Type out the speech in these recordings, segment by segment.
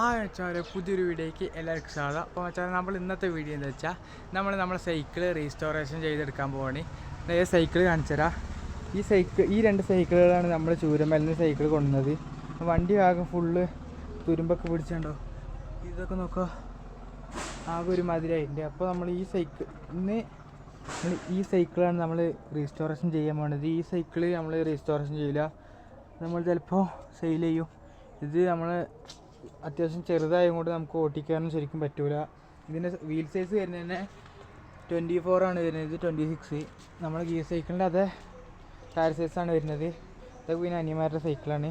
ആ വെച്ചാൽ പുതിയൊരു വീഡിയോയ്ക്ക് എല്ലാവർക്കും സ്വാഗതം. അപ്പോൾ വെച്ചാൽ നമ്മൾ ഇന്നത്തെ വീഡിയോ എന്താ വെച്ചാൽ നമ്മൾ നമ്മുടെ സൈക്കിൾ റീസ്റ്റോറേഷൻ ചെയ്തെടുക്കാൻ പോവാണ്. ഈ സൈക്കിൾ കാണിച്ചു തരാം ഈ സൈക്കിൾ ഈ രണ്ട് സൈക്കിളുകളാണ് നമ്മൾ ചൂരമലിന് സൈക്കിൾ കൊണ്ടുവന്നത്. വണ്ടി ആകെ ഫുള്ള് തുരുമ്പൊക്കെ പിടിച്ചുണ്ടോ? ഇതൊക്കെ നോക്കുക ആകെ ഒരു മതിരായിട്ടുണ്ട് അപ്പോൾ നമ്മൾ ഈ സൈക്കിൾ ഇന്ന് ഈ സൈക്കിളാണ് നമ്മൾ റീസ്റ്റോറേഷൻ ചെയ്യാൻ പോകുന്നത് ഈ സൈക്കിൾ നമ്മൾ റീസ്റ്റോറേഷൻ ചെയ്യില്ല. നമ്മൾ ചിലപ്പോൾ സെയിൽ ചെയ്യും. ഇത് നമ്മൾ അത്യാവശ്യം ചെറുതായത് കൊണ്ട് നമുക്ക് ഓട്ടിക്കാനും ശരിക്കും പറ്റൂല. ഇതിന്റെ വീൽ സൈസ് വരുന്നത് തന്നെ ട്വന്റി ഫോർ ആണ് വരുന്നത് ട്വന്റി സിക്സ് നമ്മുടെ ഗിയർ സൈക്കിളിന്റെ അതേ ടയർ സൈസാണ് വരുന്നത്. ഇതൊക്കെ പിന്നെ അനിയന്മാരുടെ സൈക്കിളാണ്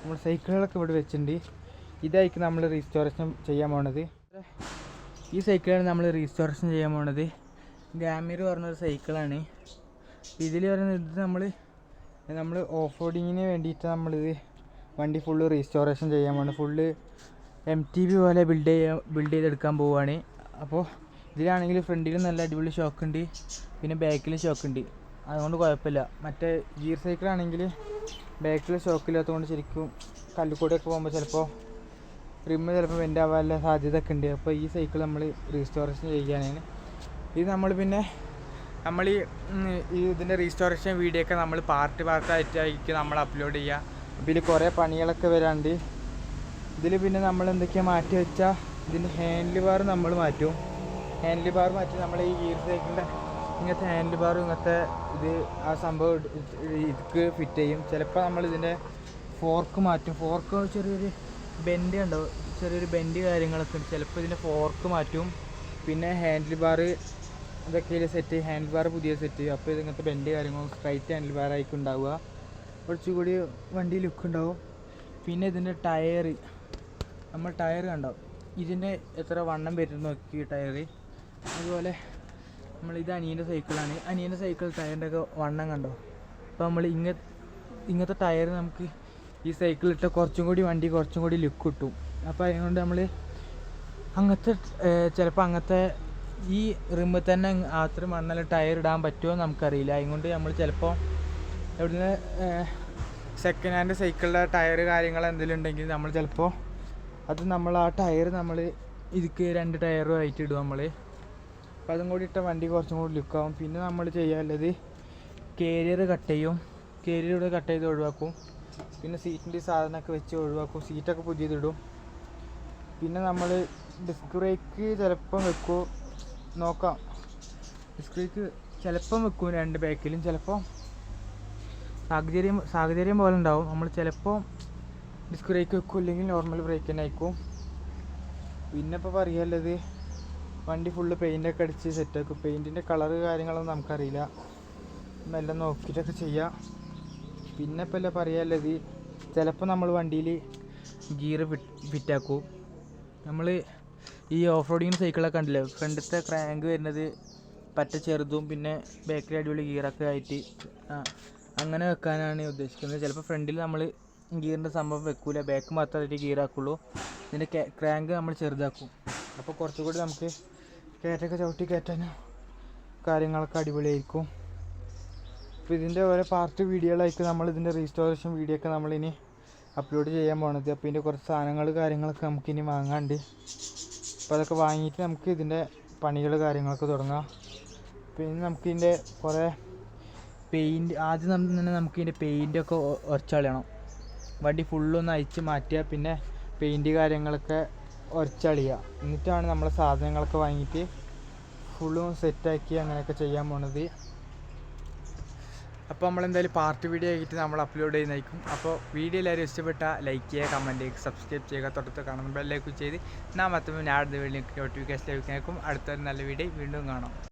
നമ്മൾ സൈക്കിളുകളൊക്കെ ഇവിടെ വെച്ചിട്ടുണ്ട്. ഇതായിരിക്കും നമ്മൾ റീസ്റ്റോറേഷൻ ചെയ്യാൻ പോണത്. ഈ സൈക്കിളാണ് നമ്മൾ റീസ്റ്റോറേഷൻ ചെയ്യാൻ പോണത്. ഗാമീർ പറഞ്ഞൊരു സൈക്കിളാണ് ഇതിൽ പറയുന്നത് ഇത് നമ്മൾ നമ്മൾ ഓഫ് റോഡിങ്ങിന് വേണ്ടിയിട്ട് നമ്മളിത് വണ്ടി ഫുള്ള് റീസ്റ്റോറേഷൻ ചെയ്യാൻ വേണ്ടി ഫുള്ള് എം ടി ബി പോലെ ബിൽഡ് ചെയ്യാൻ ബിൽഡ് ചെയ്തെടുക്കാൻ പോവുകയാണ് അപ്പോൾ ഇതിലാണെങ്കിൽ ഫ്രണ്ടിലും നല്ല അടിപൊളി ഷോക്ക് ഉണ്ട്. പിന്നെ ബാക്കിലും ഷോക്ക് ഉണ്ട്. അതുകൊണ്ട് കുഴപ്പമില്ല. മറ്റേ ഗിയർ സൈക്കിളാണെങ്കിൽ ബാക്കിൽ ഷോക്ക് ഇല്ലാത്തതുകൊണ്ട് ശരിക്കും കല്ലുകൂടെയൊക്കെ പോകുമ്പോൾ ചിലപ്പോൾ റിമ്മ് ചിലപ്പോൾ വെന്റ് ആവാനുള്ള സാധ്യത ഒക്കെ ഉണ്ട്. അപ്പോൾ ഈ സൈക്കിൾ നമ്മൾ റീസ്റ്റോറേഷൻ ചെയ്യാനാണ് ഇത് നമ്മൾ പിന്നെ നമ്മൾ ഈ ഇതിന്റെ റീസ്റ്റോറേഷൻ വീഡിയോ ഒക്കെ നമ്മൾ പാർട്ട് പാർട്ടായിട്ടായിരിക്കും നമ്മൾ അപ്ലോഡ് ചെയ്യുക. അപ്പോൾ ഇതിൽ കുറേ പണികളൊക്കെ വരാണ്ട്. ഇതിൽ പിന്നെ നമ്മൾ എന്തൊക്കെയാണ് മാറ്റി വെച്ചാൽ ഇതിന്റെ ഹാൻഡിൽ ബാർ നമ്മൾ മാറ്റും. ഹാൻഡിൽ ബാർ മാറ്റി നമ്മൾ ഈ ഗിയർ സൈക്കിളിന്റെ ഇങ്ങനത്തെ ഹാൻഡിൽ ബാർ ഇങ്ങനത്തെ ഇത് ആ സംഭവം ഇതിക്ക് ഫിറ്റ് ചെയ്യും. ചിലപ്പോൾ നമ്മൾ ഇതിന്റെ ഫോർക്ക് മാറ്റും. ഫോർക്ക് ചെറിയൊരു ബെൻഡ് ഉണ്ടോ ചെറിയൊരു ബെൻഡ് കാര്യങ്ങളൊക്കെ ഉണ്ട്. ചിലപ്പോൾ ഇതിന്റെ ഫോർക്ക് മാറ്റും. പിന്നെ ഹാൻഡിൽ ബാർ ഇതൊക്കെ സെറ്റ് ഹാൻഡിൽ ബാർ പുതിയ സെറ്റ് അപ്പോൾ ഇതിങ്ങനത്തെ ബെൻഡ് കാര്യങ്ങളും സ്ട്രൈറ്റ് ഹാൻഡിൽ ബാർ ആയിരിക്കും ഉണ്ടാവുക. കുറച്ചുകൂടി വണ്ടി ലുക്ക് ഉണ്ടാവും. പിന്നെ ഇതിന്റെ ടയർ നമ്മൾ ടയർ കണ്ടോ? ഇതിന്റെ എത്ര വണ്ണം വരുന്നു നോക്കി ടയർ അതുപോലെ നമ്മൾ ഇത് അനിയന്റെ സൈക്കിളാണ് അനിയന്റെ സൈക്കിൾ ടയറിന്റെ ഒക്കെ വണ്ണം കണ്ടോ? അപ്പോൾ നമ്മൾ ഇങ്ങ ഇങ്ങനത്തെ ടയർ നമുക്ക് ഈ സൈക്കിൾ ഇട്ട കുറച്ചും കൂടി വണ്ടി കുറച്ചും കൂടി ലുക്ക് കിട്ടും. അപ്പോൾ അതുകൊണ്ട് നമ്മൾ അങ്ങനത്തെ ചിലപ്പോൾ അങ്ങനത്തെ ഈ റിമ്മിൽ തന്നെ അത്ര മണ്ണല്ല ടയർ ഇടാൻ പറ്റുമോ നമുക്കറിയില്ല. അതുകൊണ്ട് നമ്മൾ ചിലപ്പോൾ എവിടുന്ന് സെക്കൻഡ് ഹാൻഡ് സൈക്കിളിന്റെ ടയർ കാര്യങ്ങൾ എന്തെങ്കിലും ഉണ്ടെങ്കിൽ നമ്മൾ ചിലപ്പോൾ അത് നമ്മൾ ആ ടയർ നമ്മൾ ഇതിക്ക് രണ്ട് ടയറും ആയിട്ട് ഇടും നമ്മൾ അപ്പോൾ അതും കൂടി ഇട്ട വണ്ടി കുറച്ചും കൂടി ലുക്കാവും പിന്നെ നമ്മൾ ചെയ്യാനുള്ളത് കേരിയർ കട്ട് ചെയ്യും. കേരിയർ ഇവിടെ കട്ട് ചെയ്ത് ഒഴിവാക്കും. പിന്നെ സീറ്റിന്റെ സാധനമൊക്കെ വെച്ച് ഒഴിവാക്കും. സീറ്റൊക്കെ പുതിയതിടും. പിന്നെ നമ്മൾ ഡിസ്ക് ബ്രേക്ക് ചിലപ്പം വെക്കും. നോക്കാം. ഡിസ്ക് ബ്രേക്ക് ചിലപ്പം വെക്കും രണ്ട് ബാക്കിലും ചിലപ്പോൾ സാഹചര്യം സാഹചര്യം പോലെ ഉണ്ടാവും. നമ്മൾ ചിലപ്പോൾ ഡിസ്ക് ബ്രേക്ക് വെക്കും അല്ലെങ്കിൽ നോർമൽ ബ്രേക്ക് തന്നെ ആയിരിക്കും. പിന്നെ ഇപ്പോൾ പറയാനുള്ളത് വണ്ടി ഫുള്ള് പെയിന്റൊക്കെ അടിച്ച് സെറ്റാക്കും പെയിന്റിന്റെ കളറ് കാര്യങ്ങളൊന്നും നമുക്കറിയില്ല. മെല്ലെ നോക്കിയിട്ടൊക്കെ ചെയ്യാം. പിന്നെ ഇപ്പോൾ അല്ലേ പറയാനുള്ളത് ചിലപ്പോൾ നമ്മൾ വണ്ടിയിൽ ഗിയർ ഫിറ്റ് ഫിറ്റാക്കും നമ്മൾ ഈ ഓഫ് റോഡിങ് സൈക്കിളൊക്കെ കണ്ടില്ലേ? ഫ്രണ്ടത്തെ ക്രാങ്ക് വരുന്നത് പറ്റ ചെറുതും പിന്നെ ബാക്കിൽ അടിപൊളി ഗിയറൊക്കെ ആയിട്ട് അങ്ങനെ വെക്കാനാണ് ഉദ്ദേശിക്കുന്നത്. ചിലപ്പോൾ ഫ്രണ്ടിൽ നമ്മൾ ഗിയറിന്റെ സംഭവം വെക്കൂല. ബാക്ക് മാത്രമായിട്ട് ഗിയർ ആക്കുള്ളൂ. ഇതിന്റെ ക്രാങ്ക് നമ്മൾ ചെറുതാക്കും. അപ്പോൾ കുറച്ചുകൂടി നമുക്ക് കയറ്റൊക്കെ ചവിട്ടി കയറ്റാനും കാര്യങ്ങളൊക്കെ അടിപൊളിയായിരിക്കും. അപ്പോൾ ഇതിന്റെ ഓരോ പാർട്ട് വീഡിയോകളായിരിക്കും നമ്മൾ ഇതിന്റെ റീസ്റ്റോറേഷൻ വീഡിയോ ഒക്കെ നമ്മളിനി അപ്ലോഡ് ചെയ്യാൻ പോണത്. അപ്പോൾ ഇതിന്റെ കുറച്ച് സാധനങ്ങൾ കാര്യങ്ങളൊക്കെ നമുക്കിനി വാങ്ങാണ്ട് അപ്പോൾ അതൊക്കെ വാങ്ങിയിട്ട് നമുക്ക് ഇതിന്റെ പണികൾ കാര്യങ്ങളൊക്കെ തുടങ്ങാം. പിന്നെ നമുക്കിതിന്റെ കുറേ പെയിന്റ് ആദ്യം തന്നെ നമുക്ക് ഇതിന്റെ പെയിന്റൊക്കെ ഉരച്ചളിയണം വണ്ടി ഫുള്ളൊന്ന് അഴിച്ച് മാറ്റുക പിന്നെ പെയിന്റ് കാര്യങ്ങളൊക്കെ ഉരച്ചളിയുക എന്നിട്ടാണ് നമ്മൾ സാധനങ്ങളൊക്കെ വാങ്ങിയിട്ട് ഫുള്ളും സെറ്റാക്കി അങ്ങനെയൊക്കെ ചെയ്യാൻ പോണത്. അപ്പോൾ നമ്മൾ എന്തായാലും പാർട്ട് വീഡിയോ ആയിട്ട് നമ്മൾ അപ്ലോഡ് ചെയ്യുന്നതായിരിക്കും. അപ്പോൾ വീഡിയോ എല്ലാവരും ഇഷ്ടപ്പെട്ട ലൈക്ക് ചെയ്യുക കമന്റ് ചെയ്യുക സബ്സ്ക്രൈബ് ചെയ്യുക. തൊട്ടത്ത് കാണുന്ന ബെല്ലൈക്കും ചെയ്ത് നാം മൊത്തം ഞാൻ അടുത്ത വീഡിയോ നോട്ടിഫിക്കേഷൻ ലഭിക്കുന്നേക്കും അടുത്തൊരു നല്ല വീഡിയോ വീണ്ടും കാണാം.